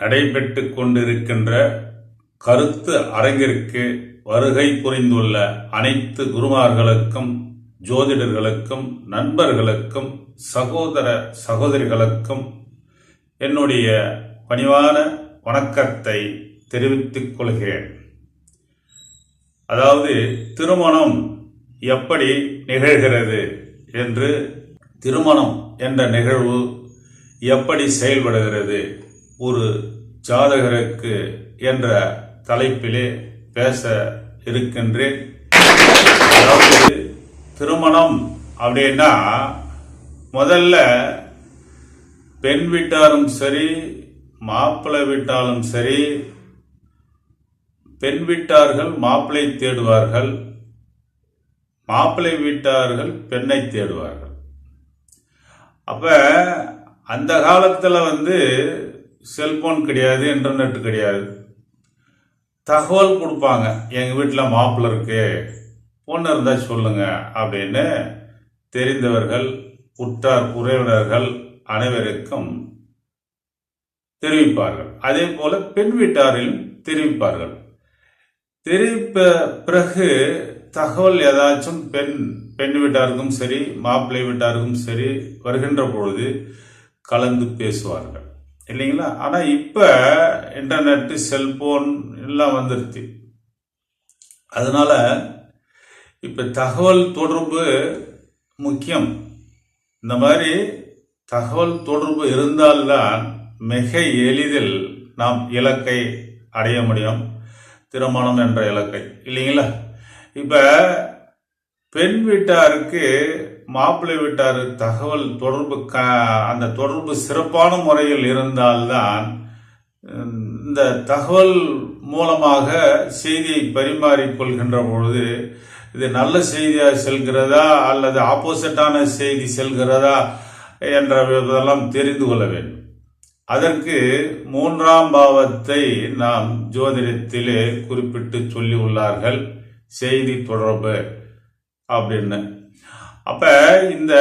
நடைபெற்று கொண்டிருக்கின்ற கருத்து அரங்கிற்கு வருகை புரிந்துள்ள அனைத்து குருமார்களுக்கும் ஜோதிடர்களுக்கும் நண்பர்களுக்கும் சகோதர சகோதரிகளுக்கும் என்னுடைய பணிவான வணக்கத்தை தெரிவித்துக் கொள்கிறேன். அதாவது திருமணம் எப்படி நிகழ்கிறது என்று திருமணம் என்ற நிகழ்வு எப்படி செயல்படுகிறது ஒரு ஜாதகருக்கு என்ற தலைப்பிலே பேச இருக்கின்றேன். அதாவது திருமணம் அப்படின்னா முதல்ல பெண் வீட்டாரும் சரி மாப்பிள்ளை வீட்டாலும் சரி பெண் வீட்டார்கள் மாப்பிள்ளை தேடுவார்கள் மாப்பிள்ளை வீட்டார்கள் பெண்ணை தேடுவார்கள். அப்ப அந்த காலத்தில் வந்து செல்போன் கிடையாது இன்டர்நெட் கிடையாது. தகவல் கொடுப்பாங்க. எங்கள் வீட்டில் மாப்பிள்ளை இருக்கு. பொண்ணு இருந்தால் சொல்லுங்க அப்படின்னு தெரிந்தவர்கள் உற்றார் உறவினர்கள் அனைவருக்கும் தெரிவிப்பார்கள். அதே போல பெண் வீட்டாரிலும் தெரிவிப்பார்கள். தெரிவிப்ப பிறகு தகவல் ஏதாச்சும் பெண் பெண் வீட்டாருக்கும் சரி மாப்பிள்ளை வீட்டாருக்கும் சரி வருகின்ற பொழுது கலந்து பேசுவார்கள். இல்லைங்களா? ஆனால் இப்போ இன்டர்நெட்டு செல்போன் எல்லாம் வந்துருச்சு. அதனால இப்போ தகவல் தொடர்பு முக்கியம். இந்த மாதிரி தகவல் தொடர்பு இருந்தால்தான் மிக எளிதில் நாம் இலக்கை அடைய முடியும். திருமணம் என்ற இலக்கை. இல்லைங்களா? இப்போ பெண் வீட்டாருக்கு மாப்பிள்ளை வீட்டார் தகவல் தொடர்பு க அந்த தொடர்பு சிறப்பான முறையில் இருந்தால்தான் இந்த தகவல் மூலமாக செய்தியை பரிமாறிக்கொள்கின்ற பொழுது இது நல்ல செய்தியாக செல்கிறதா அல்லது ஆப்போசிட்டான செய்தி செல்கிறதா என்ற இதெல்லாம் தெரிந்து கொள்ள வேண்டும். அதற்கு மூன்றாம் பாவத்தை நாம் ஜோதிடத்திலே குறிப்பிட்டு சொல்லி உள்ளார்கள் செய்தி தொடர்பு அப்படின்னு. அப்ப இந்த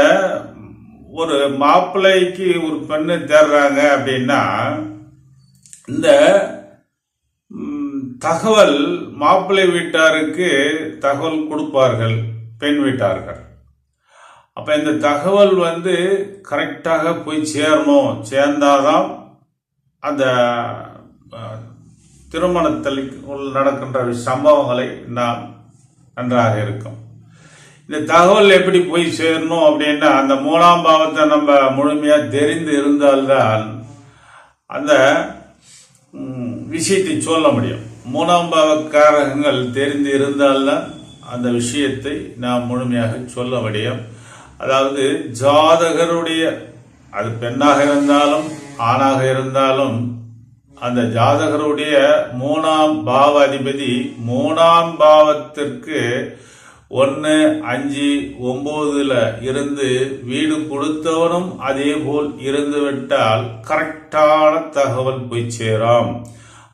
ஒரு மாப்பிள்ளைக்கு ஒரு பெண்ணு தேடுறாங்க அப்படின்னா இந்த தகவல் மாப்பிள்ளை வீட்டாருக்கு தகவல் கொடுப்பார்கள் பெண் வீட்டார்கள். அப்போ இந்த தகவல் வந்து கரெக்டாக போய் சேரணும் சேர்ந்தாதான் அந்த திருமணத்தில் உள் நடக்கின்ற சம்பவங்களை நாம் நன்றாக இருக்கும். இந்த தகவல் எப்படி போய் சேரணும் அப்படின்னா அந்த மூணாம் பாவத்தை நம்ம முழுமையாக தெரிந்து இருந்தால்தான் அந்த விஷயத்தை சொல்ல முடியும். மூணாம் பாவக்காரகங்கள் தெரிந்து இருந்தால்தான் அந்த விஷயத்தை நாம் முழுமையாக சொல்ல முடியும். அதாவது ஜாதகருடைய அது பெண்ணாக இருந்தாலும் ஆணாக இருந்தாலும் அந்த ஜாதகருடைய மூணாம் பாவ அதிபதி மூணாம் பாவத்திற்கு ஒன்று அஞ்சு ஒம்போதில் இருந்து வீடு கொடுத்தவனும் அதே போல் இருந்துவிட்டால் கரெக்டான தகவல் போய் சேரும்.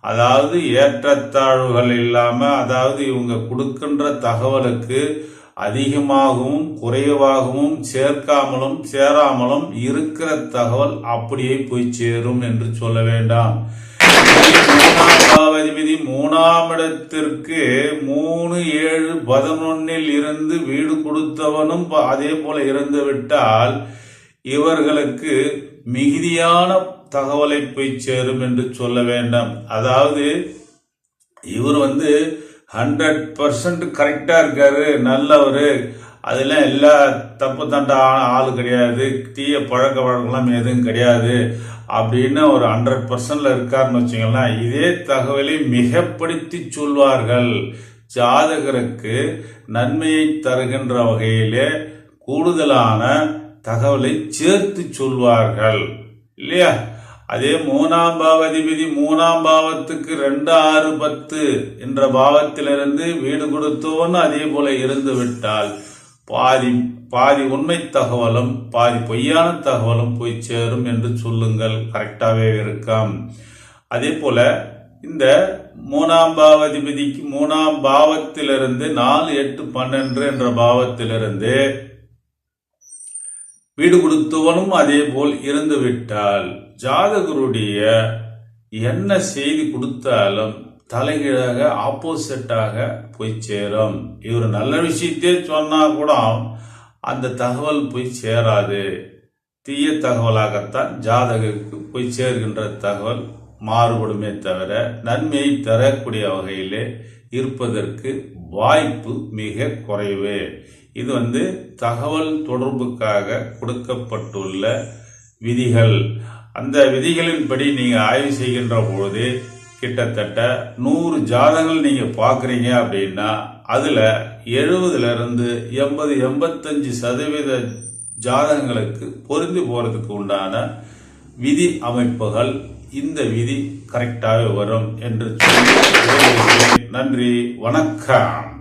அதாவது ஏற்றத்தாழ்வுகள் இல்லாமல் அதாவது இவங்க கொடுக்கின்ற தகவலுக்கு அதிகமாகவும் குறைவாகவும் சேர்க்காமலும் சேராமலும் இருக்கிற தகவல் அப்படியே போய் சேரும் என்று சொல்ல வேண்டாம். அதிபதி மூணாம் இடத்திற்கு மூணு ஏழு பதினொன்னில் இருந்து வீடு கொடுத்தவனும் ப- அதே போல இறந்து விட்டால் இவர்களுக்கு மிகுதியான தகவலை போய் சேரும் என்று சொல்ல வேண்டாம். அதாவது இவர் வந்து ஹண்ட்ரட் பர்சன்ட் கரெக்டாக இருக்காரு நல்லவர். அதெல்லாம் எல்லா தப்பு தண்டான ஆள் கிடையாது. தீய பழக்க வழக்கம்லாம் எதுவும் கிடையாது. அப்படின்னு ஒரு ஹண்ட்ரட் பர்சன்ட்ல இருக்காருன்னு வச்சுங்களேன் இதே தகவலை மிகப்படுத்தி சொல்வார்கள். ஜாதகருக்கு நன்மையை தருகின்ற வகையிலே கூடுதலான தகவலை சேர்த்து சொல்வார்கள். இல்லையா? அதே மூணாம் பாவதிபதி மூணாம் பாவத்துக்கு ரெண்டு ஆறு பத்து என்ற பாவத்திலிருந்து வீடு கொடுத்தோன்னு அதே போல இருந்து விட்டால் பாதி பாதி உண்மை தகவலும் பாதி பொய்யான தகவலும் போய் சேரும் என்று சொல்லுங்கள். கரெக்டாகவே இருக்கும். அதே போல் இந்த மூணாம் பாவாதிபதிக்கு மூணாம் பாவத்திலிருந்து நாலு எட்டு பன்னெண்டு என்ற பாவத்திலிருந்து வீடு கொடுத்தவனும் அதே போல் இருந்துவிட்டால் ஜாதகருடைய என்ன செய்தி கொடுத்தாலும் தலைகீழாக ஆப்போசிட்டாக போய் சேரும். இவர் நல்ல விஷயத்தே சொன்னால் கூட அந்த தகவல் போய் சேராது. தீய தகவலாகத்தான் ஜாதகருக்கு போய் சேர்கின்ற தகவல் மாறுபடுமே தவிர நன்மையை தரக்கூடிய வகையிலே இருப்பதற்கு வாய்ப்பு மிக குறைவு. இது வந்து தகவல் தொடர்புக்காக கொடுக்கப்பட்டுள்ள விதிகள். அந்த விதிகளின்படி நீங்கள் ஆய்வு செய்கின்ற பொழுது கிட்டத்தட்ட நூறு ஜாதகங்கள் நீங்க பார்க்குறீங்க அப்படின்னா அதுல எழுபதுல இருந்து எண்பது எண்பத்தஞ்சு சதவீத ஜாதகங்களுக்கு பொருந்தி போறதுக்கு உண்டான விதி அமைப்புகள் இந்த விதி கரெக்டாக வரும் என்று சொல்லி நன்றி வணக்கம்.